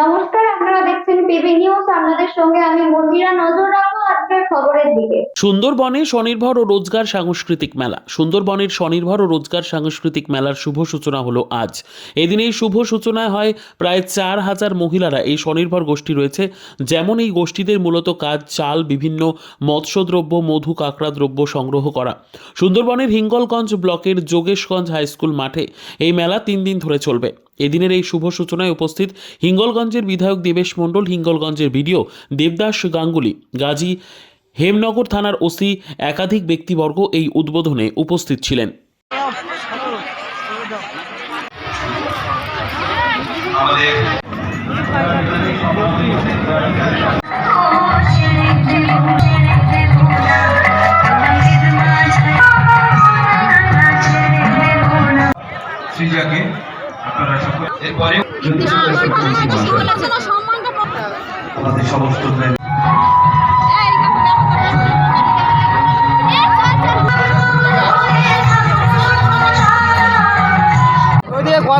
নমস্কার আপনারা দেখছেন পিবি নিউজ আপনাদের সঙ্গে আমি মন্দিরা নজর সুন্দরবনে স্বনির্ভর ও রোজগার সাংস্কৃতিক মেলা। সুন্দরবনের স্বনির্ভর ও রোজগার সাংস্কৃতিক মেলার শুভ সূচনা হলো আজ। এদিন এই শুভ সূচনায় হয় প্রায় চার হাজার মহিলারা। এই স্বনির্ভর গোষ্ঠী রয়েছে। যেমন এই গোষ্ঠীদের মূলত কাজ, চাল, বিভিন্ন মৎস্যদ্রব্য, মধু, কাঁকড়া দ্রব্য সংগ্রহ করা। সুন্দরবনের হিঙ্গলগঞ্জ ব্লকের যোগেশগঞ্জ হাই স্কুল মাঠে এই মেলা তিন দিন ধরে চলবে। এদিনের এই শুভ সূচনায় উপস্থিত হিঙ্গলগঞ্জের বিধায়ক দেবেশ মণ্ডল, হিঙ্গলগঞ্জের ভিডিও দেবদাস গাঙ্গুলি, গাজী হেমনগর থানার ওসি একাধিক ব্যক্তিবর্গ এই উদ্বোধনে উপস্থিত ছিলেন। আমাদের আপনারা সকল এরপরে সমস্ত